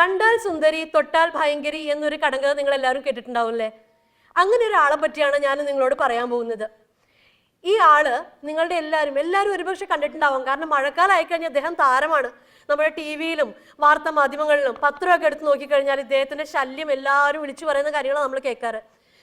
കണ്ടാൽ സുന്ദരി തൊട്ടാൽ ഭയങ്കരി എന്നൊരു കടങ്കഥ നിങ്ങൾ എല്ലാവരും കേട്ടിട്ടുണ്ടാവില്ലേ അങ്ങനെ ഒരാളെ പറ്റിയാണ് ഞാൻ നിങ്ങളോട് പറയാൻ പോകുന്നത്. ഈ ആൾ നിങ്ങളുടെ എല്ലാവരും എല്ലാവരും ഒരുപക്ഷെ കണ്ടിട്ടുണ്ടാവും. കാരണം മഴക്കാലം ആയിക്കഴിഞ്ഞാൽ അദ്ദേഹം താരമാണ്. നമ്മുടെ ടി വിയിലും വാർത്താ മാധ്യമങ്ങളിലും പത്രമൊക്കെ എടുത്ത് നോക്കിക്കഴിഞ്ഞാൽ ഇദ്ദേഹത്തിന്റെ ശല്യം എല്ലാവരും വിളിച്ചു പറയുന്ന കാര്യങ്ങളാണ് നമ്മൾ കേൾക്കാറ്.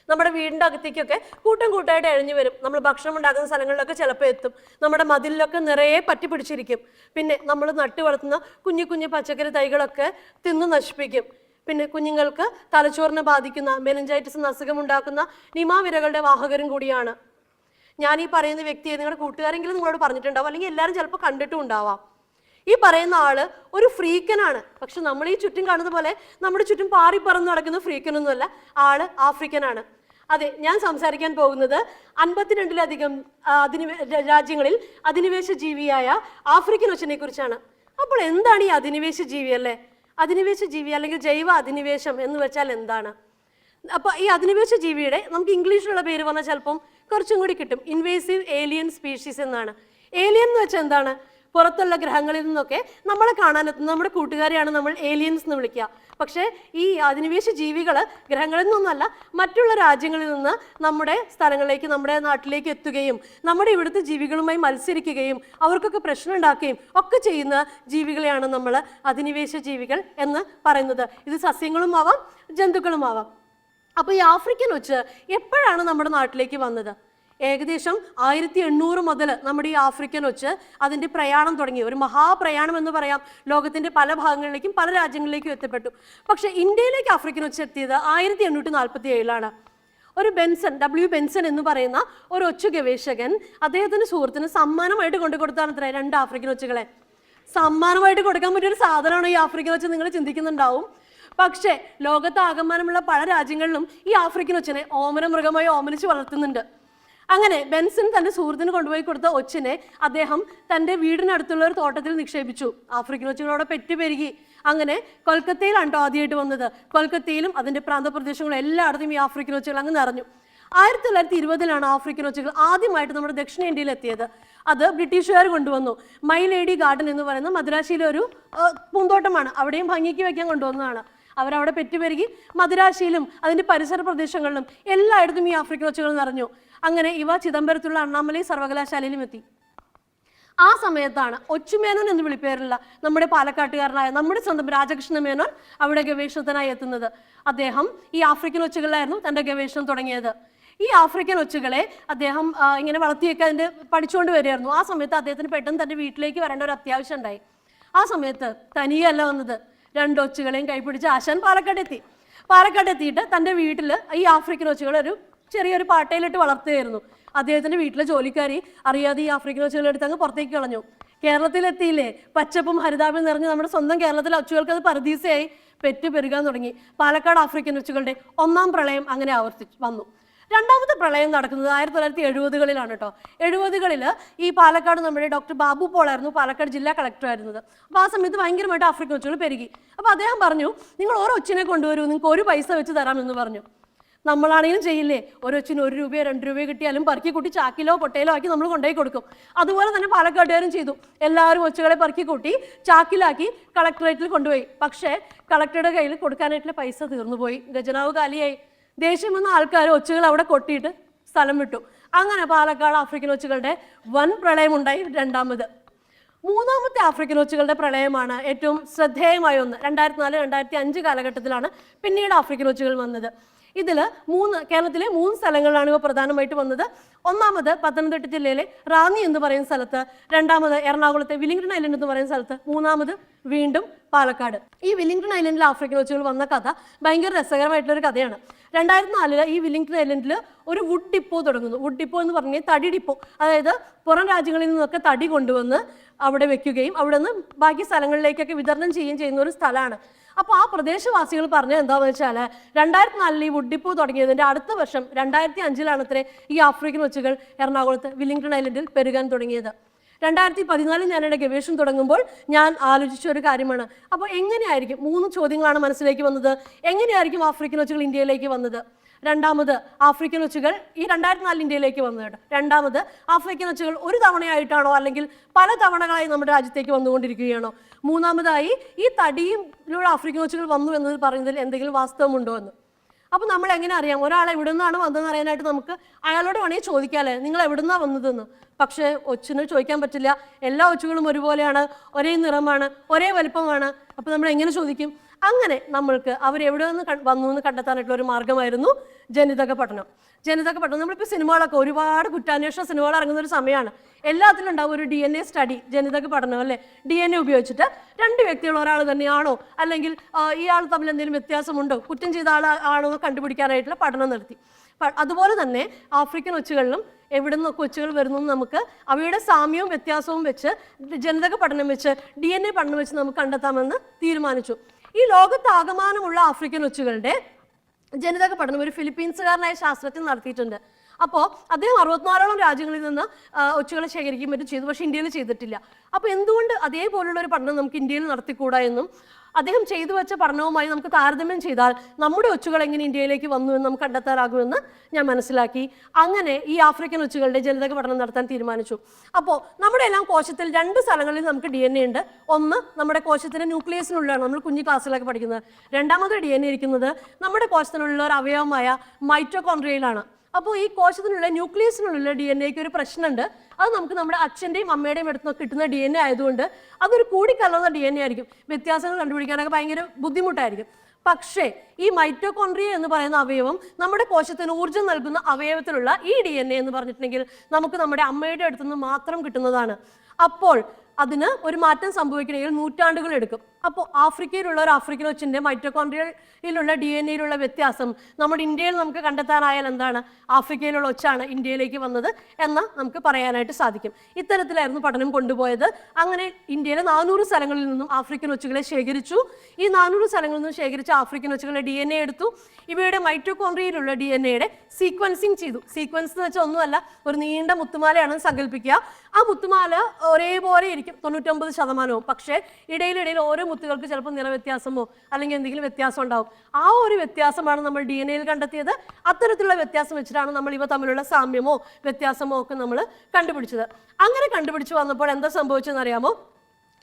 നമ്മുടെ വീടിന്റെ അകത്തേക്കൊക്കെ കൂട്ടം കൂട്ടായിട്ട് എഴഞ്ഞു വരും. നമ്മൾ ഭക്ഷണം ഉണ്ടാക്കുന്ന സ്ഥലങ്ങളിലൊക്കെ ചിലപ്പോൾ എത്തും. നമ്മുടെ മതിലിലൊക്കെ നിറയെ പറ്റി പിടിച്ചിരിക്കും. പിന്നെ നമ്മൾ നട്ടു വളർത്തുന്ന കുഞ്ഞു കുഞ്ഞു പച്ചക്കറി തൈകളൊക്കെ തിന്ന് നശിപ്പിക്കും. പിന്നെ കുഞ്ഞുങ്ങൾക്ക് തലച്ചോറിനെ ബാധിക്കുന്ന മെലഞ്ചൈറ്റിസ് എന്ന അസുഖമുണ്ടാക്കുന്ന നിമാവിരകളുടെ വാഹകരും കൂടിയാണ്. ഞാൻ ഈ പറയുന്ന വ്യക്തിയെ നിങ്ങളുടെ കൂട്ടുകാരെങ്കിലും നിങ്ങളോട് പറഞ്ഞിട്ടുണ്ടാവും. അല്ലെങ്കിൽ എല്ലാവരും ചിലപ്പോൾ കണ്ടിട്ടും ഉണ്ടാവാം. ഈ പറയുന്ന ആൾ ഒരു ഫ്രീക്കനാണ്. പക്ഷെ നമ്മൾ ഈ ചുറ്റും കാണുന്ന പോലെ നമ്മുടെ ചുറ്റും പാറി പറന്ന് നടക്കുന്ന ഫ്രീക്കനൊന്നുമല്ല. ആൾ ആഫ്രിക്കനാണ്. അതെ ഞാൻ സംസാരിക്കാൻ പോകുന്നത് അൻപത്തിരണ്ടിലധികം അധിനിവേ രാജ്യങ്ങളിൽ അധിനിവേശ ജീവിയായ ആഫ്രിക്കൻ ഒച്ചനെ കുറിച്ചാണ് അപ്പോൾ എന്താണ് ഈ അധിനിവേശ ജീവി അല്ലേ? അധിനിവേശ ജീവി അല്ലെങ്കിൽ ജൈവ അധിനിവേശം എന്ന് വെച്ചാൽ എന്താണ്? അപ്പൊ ഈ അധിനിവേശ ജീവിയുടെ നമുക്ക് ഇംഗ്ലീഷിലുള്ള പേര് വന്നാൽ ചിലപ്പം കുറച്ചും കൂടി കിട്ടും. ഇൻവേസീവ് ഏലിയൻ സ്പീഷീസ് എന്നാണ്. ഏലിയൻ എന്ന് വെച്ചാൽ എന്താണ്? പുറത്തുള്ള ഗ്രഹങ്ങളിൽ നിന്നൊക്കെ നമ്മളെ കാണാനെത്തുന്ന നമ്മുടെ കൂട്ടുകാരെയാണ് നമ്മൾ ഏലിയൻസ് എന്ന് വിളിക്കുക. പക്ഷേ ഈ അധിനിവേശ ജീവികൾ ഗ്രഹങ്ങളിൽ നിന്നൊന്നല്ല മറ്റുള്ള രാജ്യങ്ങളിൽ നിന്ന് നമ്മുടെ സ്ഥലങ്ങളിലേക്ക് നമ്മുടെ നാട്ടിലേക്ക് എത്തുകയും നമ്മുടെ ഇവിടുത്തെ ജീവികളുമായി മത്സരിക്കുകയും അവർക്കൊക്കെ പ്രശ്നം ഉണ്ടാക്കുകയും ഒക്കെ ചെയ്യുന്ന ജീവികളെയാണ് നമ്മൾ അധിനിവേശ ജീവികൾ എന്ന് പറയുന്നത്. ഇത് സസ്യങ്ങളും ആവാം ജന്തുക്കളും ആവാം. അപ്പോൾ ഈ ആഫ്രിക്കൻ ഒച്ച് എപ്പോഴാണ് നമ്മുടെ നാട്ടിലേക്ക് വന്നത്? ഏകദേശം ആയിരത്തി എണ്ണൂറ് മുതൽ നമ്മുടെ ഈ ആഫ്രിക്കൻ ഒച്ച് അതിന്റെ പ്രയാണം തുടങ്ങി. ഒരു മഹാപ്രയാണം എന്ന് പറയാം. ലോകത്തിന്റെ പല ഭാഗങ്ങളിലേക്കും പല രാജ്യങ്ങളിലേക്കും എത്തപ്പെട്ടു. പക്ഷേ ഇന്ത്യയിലേക്ക് ആഫ്രിക്കൻ ഒച്ച് എത്തിയത് ആയിരത്തി എണ്ണൂറ്റി നാൽപ്പത്തി ഏഴിലാണ് ഒരു ബെൻസൺ ഡബ്ല്യു ബെൻസൺ എന്ന് പറയുന്ന ഒരു ഒച്ചു ഗവേഷകൻ അദ്ദേഹത്തിന്റെ സുഹൃത്തിന് സമ്മാനമായിട്ട് കൊണ്ടു കൊടുത്താണ് രണ്ട് ആഫ്രിക്കൻ ഒച്ചുകളെ. സമ്മാനമായിട്ട് കൊടുക്കാൻ പറ്റിയ ഒരു സാധനമാണ് ഈ ആഫ്രിക്കൻ ഒച്ച് നിങ്ങൾ ചിന്തിക്കുന്നുണ്ടാവും. പക്ഷേ ലോകത്ത് ആകമാനമുള്ള പല രാജ്യങ്ങളിലും ഈ ആഫ്രിക്കൻ ഒച്ചിനെ ഓമന മൃഗമായി ഓമനിച്ച് വളർത്തുന്നുണ്ട്. അങ്ങനെ ബെൻസൺ തന്റെ സുഹൃത്തിന് കൊണ്ടുപോയി കൊടുത്ത ഒച്ചിനെ അദ്ദേഹം തന്റെ വീടിനടുത്തുള്ള ഒരു തോട്ടത്തിൽ നിക്ഷേപിച്ചു. ആഫ്രിക്കൻ ഒച്ചുകളോടെ പെറ്റുപെരുകി. അങ്ങനെ കൊൽക്കത്തയിലാണ് ട്ടോ ആദ്യമായിട്ട് വന്നത്. കൊൽക്കത്തയിലും അതിന്റെ പ്രാന്തപ്രദേശങ്ങളും എല്ലായിടത്തും ഈ ആഫ്രിക്കൻ ഒച്ചുകൾ അങ്ങ് നിറഞ്ഞു. ആയിരത്തി തൊള്ളായിരത്തി ഇരുപതിലാണ് ആഫ്രിക്കൻ ഒച്ചുകൾ ആദ്യമായിട്ട് നമ്മുടെ ദക്ഷിണേന്ത്യയിൽ എത്തിയത്. അത് ബ്രിട്ടീഷുകാർ കൊണ്ടുവന്നു. മൈ ലേഡി ഗാർഡൻ എന്ന് പറയുന്ന മദ്രാശിയിലെ ഒരു പൂന്തോട്ടമാണ്. അവിടെയും ഭംഗിക്ക് വയ്ക്കാൻ കൊണ്ടുവന്നതാണ്. അവരവിടെ പെറ്റുപെരുകി മദുരാശിയിലും അതിന്റെ പരിസര പ്രദേശങ്ങളിലും എല്ലായിടത്തും ഈ ആഫ്രിക്കൻ ഒച്ചകൾ നിറഞ്ഞു. അങ്ങനെ ഇവ ചിദംബരത്തുള്ള അണ്ണാമലൈ സർവകലാശാലയിലും എത്തി. ആ സമയത്താണ് ഒച്ചുമേനോൻ എന്ന് വിളിപ്പേരുള്ള നമ്മുടെ പാലക്കാട്ടുകാരനായ നമ്മുടെ സ്വന്തം രാജകൃഷ്ണ മേനോൻ അവിടെ ഗവേഷണത്തിനായി എത്തുന്നത്. അദ്ദേഹം ഈ ആഫ്രിക്കൻ ഒച്ചുകളിലായിരുന്നു തന്റെ ഗവേഷണം തുടങ്ങിയത്. ഈ ആഫ്രിക്കൻ ഒച്ചുകളെ അദ്ദേഹം ഇങ്ങനെ വളർത്തിയൊക്കെ അതിന്റെ പഠിച്ചുകൊണ്ട് വരികയായിരുന്നു. ആ സമയത്ത് അദ്ദേഹത്തിന് പെട്ടെന്ന് തന്റെ വീട്ടിലേക്ക് വരേണ്ട ഒരു അത്യാവശ്യം ഉണ്ടായി. ആ സമയത്ത് തനിയല്ല വന്നത്. രണ്ട് ഒച്ചുകളെയും കൈപിടിച്ച് ആശാൻ പാലക്കാട് എത്തി പാലക്കാട് എത്തിയിട്ട് തന്റെ വീട്ടിൽ ഈ ആഫ്രിക്കൻ ഒച്ചുകളെ ഒരു ചെറിയൊരു പാട്ടയിലിട്ട് വളർത്തുകയായിരുന്നു. അദ്ദേഹത്തിന്റെ വീട്ടിലെ ജോലിക്കാരി അറിയാതെ ഈ ആഫ്രിക്കൻ ഒച്ചുകളെ എടുത്ത് അങ്ങ് പുറത്തേക്ക് കളഞ്ഞു. കേരളത്തിലെത്തിയില്ലേ? പച്ചപ്പും ഹരിതാപം നിറഞ്ഞ് നമ്മുടെ സ്വന്തം കേരളത്തിലെ ഒച്ചുകൾക്ക് അത് പരദീസയായി പെറ്റു പെരുകാൻ തുടങ്ങി. പാലക്കാട് ആഫ്രിക്കൻ ഒച്ചുകളുടെ ഒന്നാം പ്രളയം അങ്ങനെ ആവർത്തി വന്നു. രണ്ടാമത്തെ പ്രളയം നടക്കുന്നത് ആയിരത്തി തൊള്ളായിരത്തി എഴുപതുകളിലാണ് കേട്ടോ. എഴുപതുകളിൽ ഈ പാലക്കാട് നമ്മുടെ ഡോക്ടർ ബാബു പോളായിരുന്നു പാലക്കാട് ജില്ലാ കളക്ടർ ആയിരുന്നത്. അപ്പോൾ ആ സമയത്ത് ഭയങ്കരമായിട്ട് ആഫ്രിക്കൻ ഒച്ചുകൾ പെരുകി. അപ്പോൾ അദ്ദേഹം പറഞ്ഞു നിങ്ങൾ ഓരോ ഒച്ചിനെ കൊണ്ടുവരൂ നിങ്ങൾക്ക് ഒരു പൈസ വെച്ച് തരാമെന്ന് പറഞ്ഞു. നമ്മളാണെങ്കിലും ചെയ്യില്ലേ ഓരോ ഒച്ചിന് ഒരു രൂപയോ രണ്ട് രൂപയോ കിട്ടിയാലും പറക്കി കൂട്ടി ചാക്കിലോ പൊട്ടയിലോ ആക്കി നമ്മൾ കൊണ്ടുപോയി കൊടുക്കും. അതുപോലെ തന്നെ പാലക്കാട്ടുകാരും ചെയ്തു. എല്ലാവരും ഒച്ചുകളെ പറക്കി കൂട്ടി ചാക്കിലാക്കി കളക്ടറേറ്റിൽ കൊണ്ടുപോയി. പക്ഷേ കളക്ടറുടെ കയ്യിൽ കൊടുക്കാനായിട്ടുള്ള പൈസ തീർന്നുപോയി. ഖജനാവ് കാലിയായി. ദേഷ്യം വന്ന ആൾക്കാർ ഒച്ചുകൾ അവിടെ കൊട്ടിയിട്ട് സ്ഥലം വിട്ടു. അങ്ങനെ പാലക്കാട് ആഫ്രിക്കൻ ഒച്ചുകളുടെ വൻ പ്രളയമുണ്ടായി രണ്ടാമത്. മൂന്നാമത്തെ ആഫ്രിക്കൻ ഒച്ചുകളുടെ പ്രളയമാണ് ഏറ്റവും ശ്രദ്ധേയമായ ഒന്ന്. രണ്ടായിരത്തി നാല് രണ്ടായിരത്തി അഞ്ച് കാലഘട്ടത്തിലാണ് പിന്നീട് ആഫ്രിക്കൻ ഒച്ചുകൾ വന്നത്. ഇതിൽ മൂന്ന് കേരളത്തിലെ മൂന്ന് സ്ഥലങ്ങളിലാണ് ഇവ പ്രധാനമായിട്ട് വന്നത്. ഒന്നാമത് പത്തനംതിട്ട ജില്ലയിലെ റാന്നി എന്ന് പറയുന്ന സ്ഥലത്ത് രണ്ടാമത് എറണാകുളത്തെ വില്ലിംഗ്ടൺ ഐലൻഡ് എന്ന് പറയുന്ന സ്ഥലത്ത് മൂന്നാമത് വീണ്ടും പാലക്കാട്. ഈ വില്ലിംഗ്ടൺ ഐലൻഡിൽ ആഫ്രിക്കൻ വെച്ചുകൾ വന്ന കഥ ഭയങ്കര രസകരമായിട്ടുള്ളൊരു കഥയാണ്. രണ്ടായിരത്തി നാലിൽ ഈ വില്ലിംഗ്ടൺ ഐലൻഡിൽ ഒരു വുഡ് ഡിപ്പോ തുടങ്ങുന്നു. വുഡ് ഡിപ്പോ എന്ന് പറഞ്ഞാൽ തടി ഡിപ്പോ. അതായത് പുറം രാജ്യങ്ങളിൽ നിന്നൊക്കെ തടി കൊണ്ടുവന്ന് അവിടെ വെക്കുകയും അവിടെ നിന്ന് ബാക്കി സ്ഥലങ്ങളിലേക്കൊക്കെ വിതരണം ചെയ്യുകയും ചെയ്യുന്ന ഒരു സ്ഥലമാണ്. അപ്പോൾ ആ പ്രദേശവാസികൾ പറഞ്ഞത് എന്താണെന്ന് വെച്ചാൽ രണ്ടായിരത്തി നാലിൽ ഈ വുഡിപ്പൂ ഡിപ്പോ തുടങ്ങിയതിന്റെ അടുത്ത വർഷം രണ്ടായിരത്തി അഞ്ചിലാണ് അത്രേ ഈ ആഫ്രിക്കൻ ഒച്ചുകൾ എറണാകുളത്ത് വില്ലിംഗ്ടൺ ഐലൻഡിൽ പെരുകാൻ തുടങ്ങിയത്. രണ്ടായിരത്തി പതിനാലിൽ ഞാൻ എന്റെ ഗവേഷണം തുടങ്ങുമ്പോൾ ഞാൻ ആലോചിച്ച ഒരു കാര്യമാണ്. അപ്പോൾ എങ്ങനെയായിരിക്കും? മൂന്ന് ചോദ്യങ്ങളാണ് മനസ്സിലേക്ക് വന്നത്. എങ്ങനെയായിരിക്കും ആഫ്രിക്കൻ ഒച്ചുകൾ ഇന്ത്യയിലേക്ക് വന്നത്? രണ്ടാമത് ആഫ്രിക്കൻ ഒച്ചുകൾ ഈ രണ്ടായിരത്തി നാലിൽ ഇന്ത്യയിലേക്ക് വന്നു കേട്ടോ. രണ്ടാമത് ആഫ്രിക്കൻ ഒച്ചുകൾ ഒരു തവണയായിട്ടാണോ അല്ലെങ്കിൽ പല തവണകളായി നമ്മുടെ രാജ്യത്തേക്ക് വന്നുകൊണ്ടിരിക്കുകയാണോ? മൂന്നാമതായി ഈ തടിയിലൂടെ ആഫ്രിക്കൻ ഒച്ചുകൾ വന്നു എന്നത് പറയുന്നതിൽ എന്തെങ്കിലും വാസ്തവമുണ്ടോ എന്ന്. അപ്പോൾ നമ്മൾ എങ്ങനെ അറിയാം? ഒരാൾ എവിടെ നിന്നാണ് വന്നതെന്ന് അറിയാനായിട്ട് നമുക്ക് അയാളോട് വേണമെങ്കിൽ ചോദിക്കാമല്ലേ നിങ്ങൾ എവിടെ നിന്നാണ് വന്നതെന്ന്? പക്ഷേ ഒച്ചിന് ചോദിക്കാൻ പറ്റില്ല. എല്ലാ ഒച്ചുകളും ഒരുപോലെയാണ്. ഒരേ നിറമാണ്. ഒരേ വലുപ്പമാണ്. അപ്പോൾ നമ്മൾ എങ്ങനെ ചോദിക്കും? അങ്ങനെ നമ്മൾക്ക് അവരെവിടെ നിന്ന് വന്നു എന്ന് കണ്ടെത്താനായിട്ടുള്ള ഒരു മാർഗമായിരുന്നു ജനിതക പഠനം. ജനിതക പഠനം നമ്മളിപ്പോൾ സിനിമകളൊക്കെ ഒരുപാട് കുറ്റാന്വേഷണ സിനിമകൾ ഇറങ്ങുന്ന ഒരു സമയമാണ് എല്ലാത്തിലും ഉണ്ടാവും ഒരു ഡി എൻ എ സ്റ്റഡി ജനിതക പഠനം അല്ലേ? ഡി എൻ എ ഉപയോഗിച്ചിട്ട് രണ്ട് വ്യക്തികൾ ഒരാൾ തന്നെയാണോ? അല്ലെങ്കിൽ ഇയാൾ തമ്മിൽ എന്തെങ്കിലും വ്യത്യാസമുണ്ടോ? കുറ്റം ചെയ്ത ആൾ ആണോ എന്ന് കണ്ടുപിടിക്കാനായിട്ടുള്ള പഠനം നടത്തി. അതുപോലെ തന്നെ ആഫ്രിക്കൻ ഒച്ചുകളിലും എവിടെ നിന്നൊക്കെ ഒച്ചുകൾ വരുന്നു നമുക്ക് അവയുടെ സാമ്യവും വ്യത്യാസവും വെച്ച് ജനിതക പഠനം വെച്ച് ഡി എൻ എ പഠനം വെച്ച് നമുക്ക് കണ്ടെത്താമെന്ന് തീരുമാനിച്ചു. ഈ ലോകത്ത് ആകമാനമുള്ള ആഫ്രിക്കൻ ഒച്ചുകളുടെ ജനിതക പഠനം ഒരു ഫിലിപ്പീൻസുകാരനായ ശാസ്ത്രജ്ഞൻ നടത്തിയിട്ടുണ്ട്. അപ്പോൾ അദ്ദേഹം അറുപത്തിനാലോളം രാജ്യങ്ങളിൽ നിന്ന് ഒച്ചുകളെ ശേഖരിക്കുകയും മറ്റും ചെയ്തു. പക്ഷേ ഇന്ത്യയിൽ ചെയ്തിട്ടില്ല. അപ്പോൾ എന്തുകൊണ്ട് അതേപോലുള്ള ഒരു പഠനം നമുക്ക് ഇന്ത്യയിൽ നടത്തിക്കൂടാ എന്നും അദ്ദേഹം ചെയ്തു വെച്ച പഠനവുമായി നമുക്ക് താരതമ്യം ചെയ്താൽ നമ്മുടെ ഒച്ചുകൾ എങ്ങനെ ഇന്ത്യയിലേക്ക് വന്നു എന്ന് നമുക്ക് കണ്ടെത്താറാകുമെന്ന് ഞാൻ മനസ്സിലാക്കി. അങ്ങനെ ഈ ആഫ്രിക്കൻ ഒച്ചുകളുടെ ജനിതക പഠനം നടത്താൻ തീരുമാനിച്ചു. അപ്പോൾ നമ്മുടെ എല്ലാം കോശത്തിൽ രണ്ട് സ്ഥലങ്ങളിൽ നമുക്ക് ഡി ഉണ്ട്. ഒന്ന് നമ്മുടെ കോശത്തിന്റെ ന്യൂക്ലിയസിനുള്ളിലാണ് നമ്മൾ കുഞ്ഞു ക്ലാസ്സിലൊക്കെ പഠിക്കുന്നത്. രണ്ടാമത് ഡി ഇരിക്കുന്നത് നമ്മുടെ കോശത്തിനുള്ള ഒരു അവയവമായ മൈറ്റോകോൺട്രിയയിലാണ് അപ്പോൾ ഈ കോശത്തിനുള്ള ന്യൂക്ലിയസിനുള്ള ഡി എൻ എക്ക് ഒരു പ്രശ്നമുണ്ട്. അത് നമുക്ക് നമ്മുടെ അച്ഛന്റെയും അമ്മയുടെയും അടുത്ത് കിട്ടുന്ന ഡി എൻ എ ആയതുകൊണ്ട് അതൊരു കൂടിക്കലർന്ന ഡി എൻ എ ആയിരിക്കും. വ്യത്യാസങ്ങൾ കണ്ടുപിടിക്കാനൊക്കെ ഭയങ്കര ബുദ്ധിമുട്ടായിരിക്കും. പക്ഷേ ഈ മൈറ്റോകോൺട്രിയ എന്ന് പറയുന്ന അവയവം നമ്മുടെ കോശത്തിന് ഊർജം നൽകുന്ന അവയവത്തിലുള്ള ഈ ഡി എൻ എ എന്ന് പറഞ്ഞിട്ടുണ്ടെങ്കിൽ നമുക്ക് നമ്മുടെ അമ്മയുടെ അടുത്തുനിന്ന് മാത്രം കിട്ടുന്നതാണ്. അപ്പോൾ അതിന് ഒരു മാറ്റം സംഭവിക്കണമെങ്കിൽ നൂറ്റാണ്ടുകൾ എടുക്കും. അപ്പോൾ ആഫ്രിക്കയിലുള്ള ഒരു ആഫ്രിക്കൻ ഒച്ചിന്റെ മൈറ്റോകോൺഡ്രിയയിലുള്ള ഡി എൻ എയിലുള്ള വ്യത്യാസം നമ്മുടെ ഇന്ത്യയിൽ നമുക്ക് കണ്ടെത്താനായാൽ എന്താണ്? ആഫ്രിക്കയിലുള്ള ഒച്ചാണ് ഇന്ത്യയിലേക്ക് വന്നത് എന്ന് നമുക്ക് പറയാനായിട്ട് സാധിക്കും. ഇത്തരത്തിലായിരുന്നു പഠനം കൊണ്ടുപോയത്. അങ്ങനെ ഇന്ത്യയിലെ നാനൂറ് സ്ഥലങ്ങളിൽ നിന്നും ആഫ്രിക്കൻ ഒച്ചുകളെ ശേഖരിച്ചു. ഈ നാനൂറ് സ്ഥലങ്ങളിൽ നിന്നും ശേഖരിച്ച ആഫ്രിക്കൻ ഒച്ചുകളുടെ ഡി എൻ എ എടുത്തു. ഇവയുടെ മൈറ്റോകോൺഡ്രിയയിലുള്ള ഡി എൻ എയുടെ സീക്വൻസിങ് ചെയ്തു. സീക്വൻസ് എന്ന് വെച്ചാൽ ഒന്നുമല്ല ഒരു നീണ്ട മുത്തുമാലയാണ് സങ്കല്പിക്കുക ആ മുത്തുമാല ഒരേപോലെ ഇരിക്കും. തൊണ്ണൂറ്റൊമ്പത് ശതമാനവും. പക്ഷേ ഇടയിലിടയിൽ ഓരോ മുത്തുകൾക്ക് ചിലപ്പോൾ നിറവ്യത്യാസമോ അല്ലെങ്കിൽ എന്തെങ്കിലും വ്യത്യാസം ഉണ്ടാവും. ആ ഒരു വ്യത്യാസമാണ് നമ്മൾ ഡി എൻ എയിൽ കണ്ടെത്തിയത്. അത്തരത്തിലുള്ള വ്യത്യാസം വെച്ചിട്ടാണ് നമ്മൾ ഇവ തമ്മിലുള്ള സാമ്യമോ വ്യത്യാസമോ ഒക്കെ നമ്മൾ കണ്ടുപിടിച്ചത്. അങ്ങനെ കണ്ടുപിടിച്ച് വന്നപ്പോൾ എന്താ സംഭവിച്ചതെന്ന് അറിയാമോ?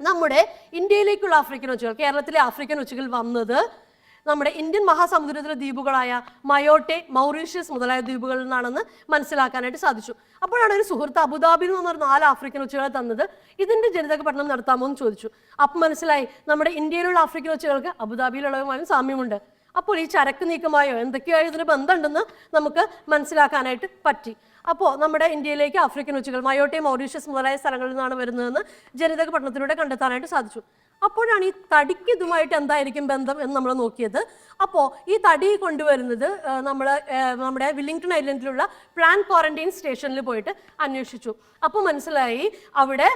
നമ്മുടെ ഇന്ത്യയിലേക്കുള്ള ആഫ്രിക്കൻ ഉച്ചകൾ കേരളത്തിലെ ആഫ്രിക്കൻ ഉച്ചകൾ വന്നത് നമ്മുടെ ഇന്ത്യൻ മഹാസമുദ്രത്തിലെ ദ്വീപുകളായ മയോട്ടെ മൗറീഷ്യസ് മുതലായ ദ്വീപുകളിൽ നിന്നാണെന്ന് മനസ്സിലാക്കാനായിട്ട് സാധിച്ചു. അപ്പോഴാണ് ഒരു സുഹൃത്ത് അബുദാബിയിൽ പറഞ്ഞ നാല് ആഫ്രിക്കൻ ഉച്ചകളെ തന്നത്. ഇതിന്റെ ജനിതക പഠനം നടത്താമോ എന്ന് ചോദിച്ചു. അപ്പം മനസ്സിലായി നമ്മുടെ ഇന്ത്യയിലുള്ള ആഫ്രിക്കൻ ഉച്ചകൾക്ക് അബുദാബിയിലുള്ളവരുമായും സാമ്യമുണ്ട്. അപ്പോൾ ഈ ചരക്ക് നീക്കമായോ എന്തൊക്കെയായോ ഇതിന് ബന്ധമുണ്ടെന്ന് നമുക്ക് മനസ്സിലാക്കാനായിട്ട് പറ്റി. അപ്പോൾ നമ്മുടെ ഇന്ത്യയിലേക്ക് ആഫ്രിക്കൻ ഉച്ചകൾ മയോട്ടെ മൗറീഷ്യസ് മുതലായ സ്ഥലങ്ങളിൽ നിന്നാണ് വരുന്നതെന്ന് ജനിതക പഠനത്തിലൂടെ കണ്ടെത്താനായിട്ട് സാധിച്ചു. അപ്പോഴാണ് ഈ തടിക്ക് ഇതുമായിട്ട് എന്തായിരിക്കും ബന്ധം എന്ന് നമ്മൾ നോക്കിയത്. അപ്പോൾ ഈ തടി കൊണ്ടുവരുന്നത് നമ്മൾ നമ്മുടെ വില്ലിംഗ്ടൺ ഐലൻഡിലുള്ള പ്ലാൻ ക്വാറന്റൈൻ സ്റ്റേഷനിൽ പോയിട്ട് അന്വേഷിച്ചു. അപ്പോൾ മനസ്സിലായി അവിടെ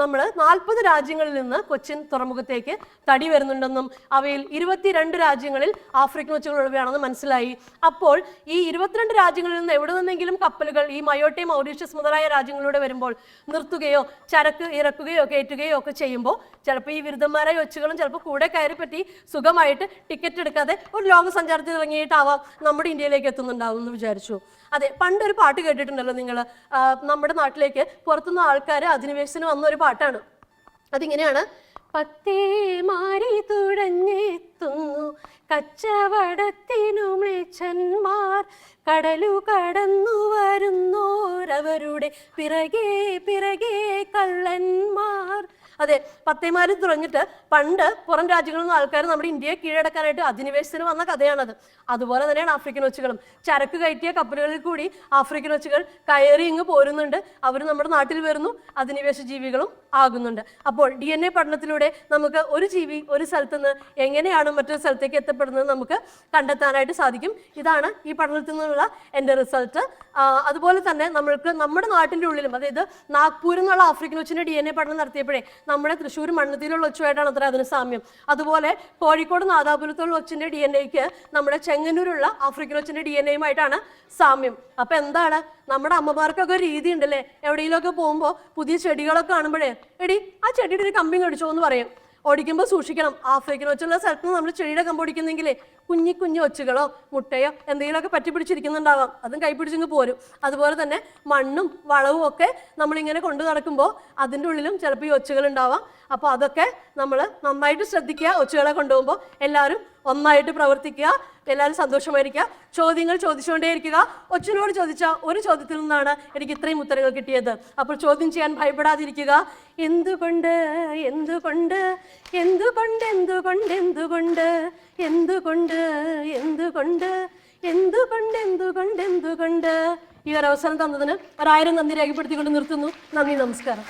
നമ്മൾ നാൽപ്പത് രാജ്യങ്ങളിൽ നിന്ന് കൊച്ചിൻ തുറമുഖത്തേക്ക് തടി വരുന്നുണ്ടെന്നും അവയിൽ ഇരുപത്തിരണ്ട് രാജ്യങ്ങളിൽ ആഫ്രിക്കൻ ഒച്ചുകളുള്ളവയാണെന്ന് മനസ്സിലായി. അപ്പോൾ ഈ ഇരുപത്തിരണ്ട് രാജ്യങ്ങളിൽ നിന്ന് എവിടെ നിന്നെങ്കിലും കപ്പലുകൾ ഈ മയോട്ടെ മൗറീഷ്യസ് മുതലായ രാജ്യങ്ങളിലൂടെ വരുമ്പോൾ നിർത്തുകയോ ചരക്ക് ഇറക്കുകയോ കയറ്റുകയോ ഒക്കെ ചെയ്യുമ്പോൾ ചിലപ്പോൾ ഈ വിരുദ്ധന്മാരായ ഒച്ചുകളും ചിലപ്പോൾ കൂടെ കയറി പറ്റി സുഖമായിട്ട് ടിക്കറ്റ് എടുക്കാതെ ഒരു ലോക സഞ്ചാരത്തിൽ ഇറങ്ങിയിട്ടാവാം നമ്മുടെ ഇന്ത്യയിലേക്ക് എത്തുന്നുണ്ടാവും എന്ന് വിചാരിച്ചു. അതെ പണ്ടൊരു പാട്ട് കേട്ടിട്ടുണ്ടല്ലോ നിങ്ങൾ നമ്മുടെ നാട്ടിലേക്ക് പുറത്തുനിന്ന് ആൾക്കാർ അധിനിവേശത്തിന് വന്ന ഒരു പാട്ടാണ്. അതിങ്ങനെയാണ്. പത്തേ മാറി തുഴഞ്ഞെത്തുന്നു കച്ചവടത്തിനു മ്ലേച്ഛന്മാർ കടലു കടന്നു വരുന്നോരവരുടെ പിറകെ പിറകെ കള്ളന്മാർ അതെ പത്തേമാരും തുറഞ്ഞിട്ട് പണ്ട് പുറം രാജ്യങ്ങളിൽ നിന്ന് ആൾക്കാർ നമ്മുടെ ഇന്ത്യയെ കീഴടക്കാനായിട്ട് അധിനിവേശത്തിന് വന്ന കഥയാണത്. അതുപോലെ തന്നെയാണ് ആഫ്രിക്കൻ ഒച്ചുകളും. ചരക്ക് കയറ്റിയ കപ്പലുകളിൽ കൂടി ആഫ്രിക്കൻ ഒച്ചുകൾ കയറി ഇങ്ങ് പോരുന്നുണ്ട്. അവർ നമ്മുടെ നാട്ടിൽ വരുന്നു അധിനിവേശ ജീവികളും ആകുന്നുണ്ട്. അപ്പോൾ ഡി എൻ എ പഠനത്തിലൂടെ നമുക്ക് ഒരു ജീവി ഒരു സ്ഥലത്ത് നിന്ന് എങ്ങനെയാണ് മറ്റൊരു സ്ഥലത്തേക്ക് എത്തപ്പെടുന്നത് നമുക്ക് കണ്ടെത്താനായിട്ട് സാധിക്കും. ഇതാണ് ഈ പഠനത്തിൽ നിന്നുള്ള എന്റെ റിസൾട്ട്. അതുപോലെ തന്നെ നമ്മൾക്ക് നമ്മുടെ നാട്ടിന്റെ ഉള്ളിലും അതായത് നാഗ്പൂരിൽ നിന്നുള്ള ആഫ്രിക്കൻ ഒച്ചിന്റെ ഡി എൻ എ പഠനം നടത്തിയപ്പോഴേ നമ്മുടെ തൃശ്ശൂർ മണ്ണത്തിലുള്ള ഒച്ചുമായിട്ടാണ് അത്ര അതിന് സാമ്യം. അതുപോലെ കോഴിക്കോട് നാദാപുരത്തുള്ള ഒച്ചിന്റെ ഡി എൻ എക്ക് നമ്മുടെ ചെങ്ങന്നൂരുള്ള ആഫ്രിക്കൻ ഒച്ചിന്റെ ഡി എൻ എയുമായിട്ടാണ് സാമ്യം. അപ്പം എന്താണ്? നമ്മുടെ അമ്മമാർക്കൊക്കെ ഒരു രീതി ഉണ്ടല്ലേ എവിടെയെങ്കിലുമൊക്കെ പോകുമ്പോൾ പുതിയ ചെടികളൊക്കെ കാണുമ്പോഴേ എടി ആ ചെടിയുടെ ഒരു കമ്പി കടിച്ചോ എന്ന് പറയും. ഓടിക്കുമ്പോൾ സൂക്ഷിക്കണം. ആഫ്രിക്കൻ ഒച്ചുള്ള സ്ഥലത്ത് നമ്മൾ ചെടിയുടെ കമ്പ് ഓടിക്കുന്നെങ്കിലേ കുഞ്ഞി കുഞ്ഞു ഒച്ചുകളോ മുട്ടയോ എന്തെങ്കിലുമൊക്കെ പറ്റി പിടിച്ചിരിക്കുന്നുണ്ടാവാം. അതും കൈപ്പിടിച്ചിങ്ങ് പോരും. അതുപോലെ തന്നെ മണ്ണും വളവും ഒക്കെ നമ്മളിങ്ങനെ കൊണ്ടു നടക്കുമ്പോൾ അതിന്റെ ഉള്ളിലും ചിലപ്പോൾ ഈ ഒച്ചുകൾ ഉണ്ടാവാം അപ്പോൾ അതൊക്കെ നമ്മൾ നന്നായിട്ട് ശ്രദ്ധിക്കുക ഒച്ചുകളെ കൊണ്ടുപോകുമ്പോൾ എല്ലാവരും ഒന്നായിട്ട് പ്രവർത്തിക്കുക എല്ലാവരും സന്തോഷമായിരിക്കുക. ചോദ്യങ്ങൾ ചോദിച്ചുകൊണ്ടേയിരിക്കുക. ഒച്ചിനോട് ചോദിച്ച ഒരു ചോദ്യത്തിൽ നിന്നാണ് എനിക്ക് ഇത്രയും ഉത്തരങ്ങൾ കിട്ടിയത്. അപ്പോൾ ചോദ്യം ചെയ്യാൻ ഭയപ്പെടാതിരിക്കുക. എന്തുകൊണ്ട് എന്തുകൊണ്ട് എന്തുകൊണ്ട് എന്തുകൊണ്ട് എന്തുകൊണ്ട് എന്തുകൊണ്ട് എന്തുകൊണ്ട് എന്തുകൊണ്ട് എന്തുകൊണ്ട് എന്തുകൊണ്ട്? ഈ ഒരു അവസരം തന്നതിന് ഒരായിരം നന്ദി രേഖപ്പെടുത്തിക്കൊണ്ട് നിർത്തുന്നു. നന്ദി നമസ്കാരം.